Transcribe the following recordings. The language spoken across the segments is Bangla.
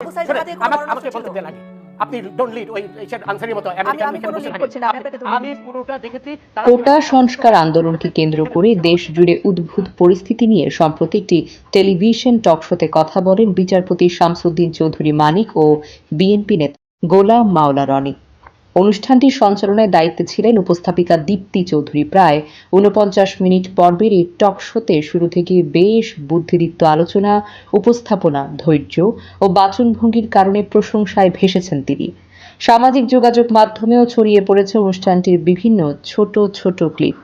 আমাকে বলতে দেন আগে। আপনি ডোন্ট লিড ওই আনসারের মতো আমি পুরোটা দেখেছি কোটা সংস্কার আন্দোলনকে কেন্দ্র করে দেশ জুড়ে উদ্ভূত পরিস্থিতি নিয়ে সম্প্রতি একটি টেলিভিশন টকশোতে কথা বলেন বিচারপতি শামসুদ্দিন চৌধুরী মানিক ও বিএনপি নেতা গোলাম মাওলা রনি। অনুষ্ঠানটি সঞ্চালনায় দায়িত্বে ছিলেন উপস্থাপিকা দীপ্তি চৌধুরী। প্রায় উনপঞ্চাশ মিনিট পর্বের এই টকশোতে শুরু থেকে বেশ বুদ্ধিদীপ্ত আলোচনা, উপস্থাপনা, ধৈর্য ও বাচনভঙ্গির কারণে প্রশংসায় ভেসেছেন তিনি। সামাজিক যোগাযোগ মাধ্যমেও ছড়িয়ে পড়েছে অনুষ্ঠানটির বিভিন্ন ছোট ছোট ক্লিপ,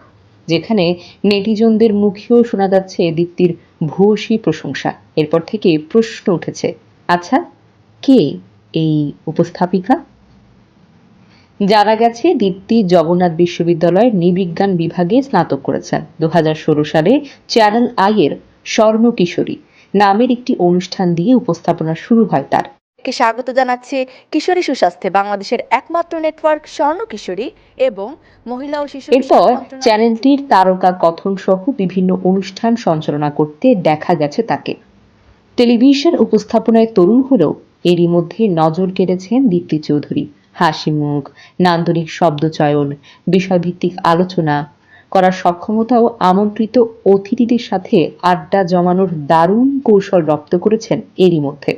যেখানে নেটিজনদের মুখেও শোনা যাচ্ছে দীপ্তির ভূয়সী প্রশংসা। এরপর থেকে প্রশ্ন উঠেছে আচ্ছা কে এই উপস্থাপিকা? জানা গেছে দীপ্তি জগন্নাথ বিশ্ববিদ্যালয়ের নৃবিজ্ঞান বিভাগে স্নাতক করেছেন। দু হাজার ষোলো সালে চ্যানেল আই এর স্বর্ণ কিশোরী নামের একটি অনুষ্ঠান দিয়ে উপস্থাপনা শুরু হয় তার। কে স্বাগত জানাচ্ছি কিশোরী সুস্বাস্থ্যে বাংলাদেশের একমাত্র নেটওয়ার্ক স্বর্ণ কিশোরী এবং মহিলা ও শিশু এরপর চ্যানেলটির তারকা কথন সহ বিভিন্ন অনুষ্ঠান সঞ্চালনা করতে দেখা গেছে তাকে। টেলিভিশন উপস্থাপনায় তরুণ হলেও এরই মধ্যে নজর কেড়েছেন দীপ্তি চৌধুরী। হাসি মুখ নান্দনিক শব্দচয়ন, বিষয়ভিত্তিক আলোচনা করার সক্ষমতাও আমন্ত্রিত অতিথিদের সাথে আড্ডা জমানোর দারুণ কৌশল রপ্ত করেছেন এরই মধ্যে।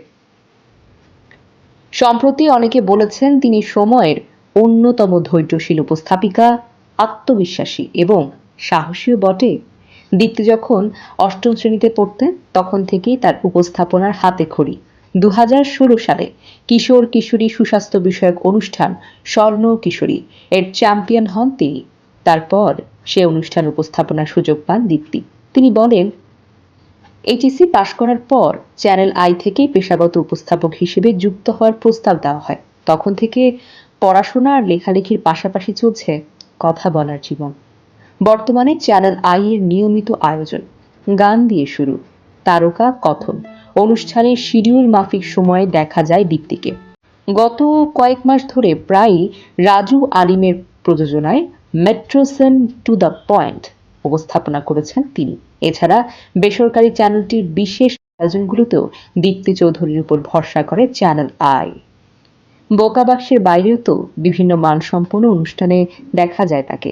সম্প্রতি অনেকে বলেছেন, তিনি সময়ের অন্যতম ধৈর্যশীল উপস্থাপিকা, আত্মবিশ্বাসী এবং সাহসীও বটে। দীপ্তি যখন অষ্টম শ্রেণীতে পড়তেন, তখন থেকেই তার উপস্থাপনার হাতে খড়ি দু হাজার ষোলো সালে কিশোর কিশোরী সুস্বাস্থ্য বিষয়ক অনুষ্ঠান স্বর্ণ কিশোরী এর চ্যাম্পিয়ন হন তিনি। তারপর সে অনুষ্ঠান উপস্থাপনার সুযোগ পান দীপ্তি। তিনি বলেন, এইচএসসি পাশ করার পর চ্যানেল আই থেকে পেশাগত উপস্থাপক হিসেবে যুক্ত হওয়ার প্রস্তাব দেওয়া হয়। তখন থেকে পড়াশোনা আর লেখালেখির পাশাপাশি চলছে কথা বলার জীবন। বর্তমানে চ্যানেল আই এর নিয়মিত আয়োজন, গান দিয়ে শুরু, তারকা কথন অনুষ্ঠানের শিডিউল মাফিক সময়ে দেখা যায় দীপ্তিকে। গত কয়েক মাস ধরে প্রায়ই রাজু আলিমের প্রযোজনায় মেট্রোসেন টু দ্য পয়েন্ট উপস্থাপনা করেছেন তিনি। এছাড়া বেসরকারি চ্যানেলটির বিশেষ আয়োজনগুলোতেও দীপ্তি চৌধুরীর উপর ভরসা করে চ্যানেল আই। বোকাবাক্সের বাইরেও তো বিভিন্ন মানসম্পন্ন অনুষ্ঠানে দেখা যায় তাকে।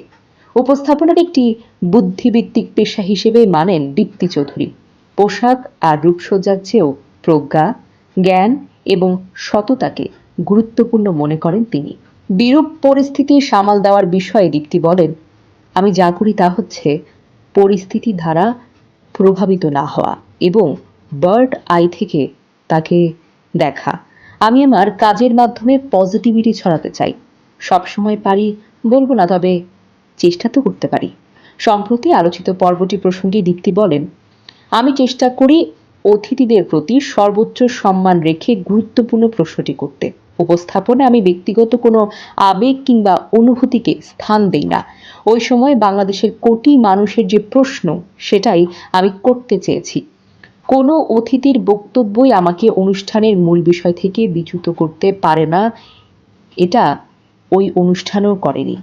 উপস্থাপনার একটি বুদ্ধিভিত্তিক পেশা হিসেবে মানেন দীপ্তি চৌধুরী। পোশাক আর রূপসজ্জার চেয়েও প্রজ্ঞা, জ্ঞান এবং সততাকে গুরুত্বপূর্ণ মনে করেন তিনি। বিরূপ পরিস্থিতি সামাল দেওয়ার বিষয়ে দীপ্তি বলেন, আমি যা করি তা হচ্ছে পরিস্থিতি দ্বারা প্রভাবিত না হওয়া এবং বার্ড আই থেকে তাকে দেখা। আমি আমার কাজের মাধ্যমে পজিটিভিটি ছড়াতে চাই। সবসময় পারি, বলব না, তবে চেষ্টা তো করতে পারি। সম্প্রতি আলোচিত পর্বটি প্রসঙ্গে দীপ্তি বলেন আমি চেষ্টা করি অতিথিদের প্রতি সর্বোচ্চ সম্মান রেখে গুরুত্বপূর্ণ প্রশ্নটি করতে। উপস্থাপনে আমি ব্যক্তিগত কোনো আবেগ কিংবা অনুভূতিকে স্থান দেই না। ওই সময় বাংলাদেশের কোটি মানুষের যে প্রশ্ন, সেটাই আমি করতে চেয়েছি। কোনো অতিথির বক্তব্যই আমাকে অনুষ্ঠানের মূল বিষয় থেকে বিচ্যুত করতে পারে না, এটা ওই অনুষ্ঠানও করেনি।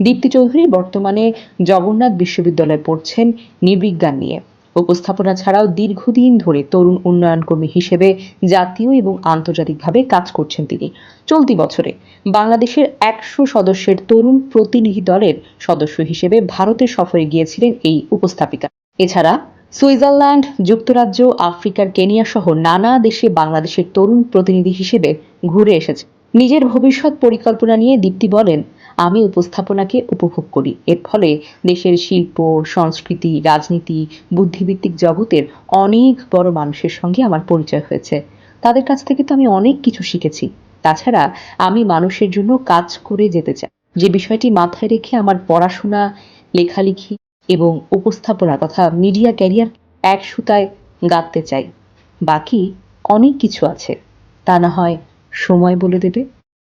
দীপ্তি চৌধুরী বর্তমানে জগন্নাথ বিশ্ববিদ্যালয়ে পড়ছেন নৃবিজ্ঞান নিয়ে। উপস্থাপনা ছাড়াও দীর্ঘদিন ধরে তরুণ উন্নয়ন কর্মী হিসেবে জাতীয় এবং আন্তর্জাতিকভাবে কাজ করছেন তিনি। চলতি বছরে বাংলাদেশের একশো সদস্যের তরুণ প্রতিনিধি দলের সদস্য হিসেবে ভারতে সফরে গিয়েছিলেন এই উপস্থাপিকা। এছাড়া সুইজারল্যান্ড, যুক্তরাজ্য, আফ্রিকার কেনিয়া সহ নানা দেশে বাংলাদেশের তরুণ প্রতিনিধি হিসেবে ঘুরে এসেছে। নিজের ভবিষ্যৎ পরিকল্পনা নিয়ে দীপ্তি বলেন আমি উপস্থাপনাকে উপভোগ করি। এর ফলে দেশের শিল্প, সংস্কৃতি, রাজনীতি বুদ্ধিভিত্তিক জগতের অনেক বড় মানুষের সঙ্গে আমার পরিচয় হয়েছে। তাদের কাছ থেকে তো আমি অনেক কিছু শিখেছি। তাছাড়া আমি মানুষের জন্য কাজ করে যেতে চাই। যে বিষয়টি মাথায় রেখে আমার পড়াশোনা, লেখালেখি এবং উপস্থাপনা তথা মিডিয়া ক্যারিয়ার এক সুতায় গাঁথতে চাই। বাকি অনেক কিছু আছে। তা না হয় সময় বলে দেবে।